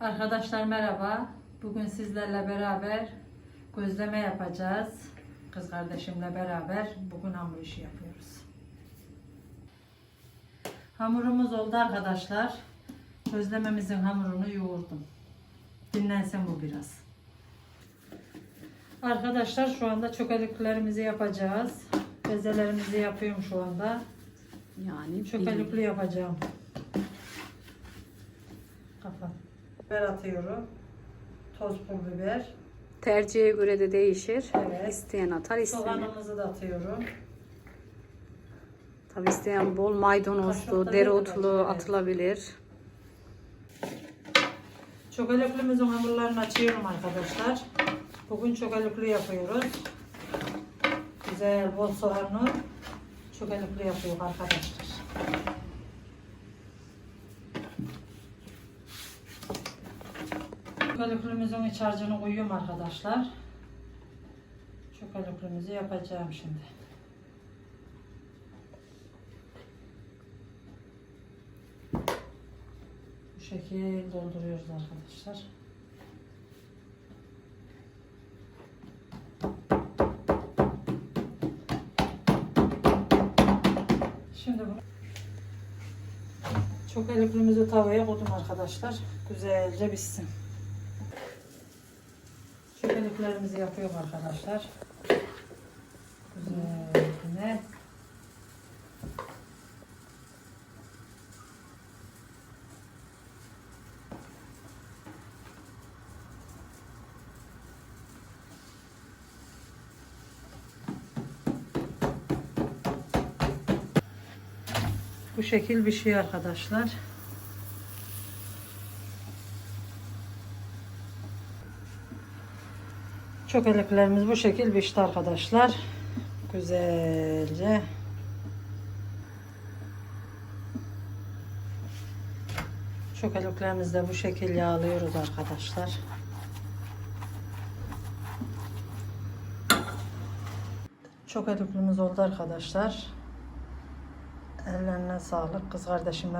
Arkadaşlar merhaba. Bugün sizlerle beraber gözleme yapacağız. Kız kardeşimle beraber bugün hamur işi yapıyoruz. Hamurumuz oldu arkadaşlar. Gözlememizin hamurunu yoğurdum. Dinlensin bu biraz. Arkadaşlar şu anda çökeliklerimizi yapacağız. Bezelerimizi yapıyorum şu anda. Yani Çökelikli yapacağım. Kapat. Biber atıyorum. Toz pul biber. tercihe göre de değişir. Evet. İsteyen atar, isteyen. Soğanımızı da atıyorum. Tabii isteyen bol maydanozlu, dereotlu da evet. atılabilir. Çökeleklimizin hamurlarını açıyorum arkadaşlar. Bugün çökelekli yapıyoruz. Güzel bol soğanlı çökelekli yapıyoruz arkadaşlar. Çökeleklimizin iç harcını koyuyorum arkadaşlar. Çökeleklimizi yapacağım şimdi. Bu şekil dolduruyoruz arkadaşlar. Şimdi bunu çok eliklimizi tavaya koydum arkadaşlar. Güzelce pişsin. Çok eliklerimizi yapıyorum arkadaşlar. Güzelce. Bu şekil bir şey arkadaşlar. Çökeleklerimiz bu şekil pişti arkadaşlar. Güzelce. Çökeleklerimizi de bu şekil yağlıyoruz arkadaşlar. Çökeleklimiz oldu arkadaşlar. Ellerine sağlık. Kız kardeşimle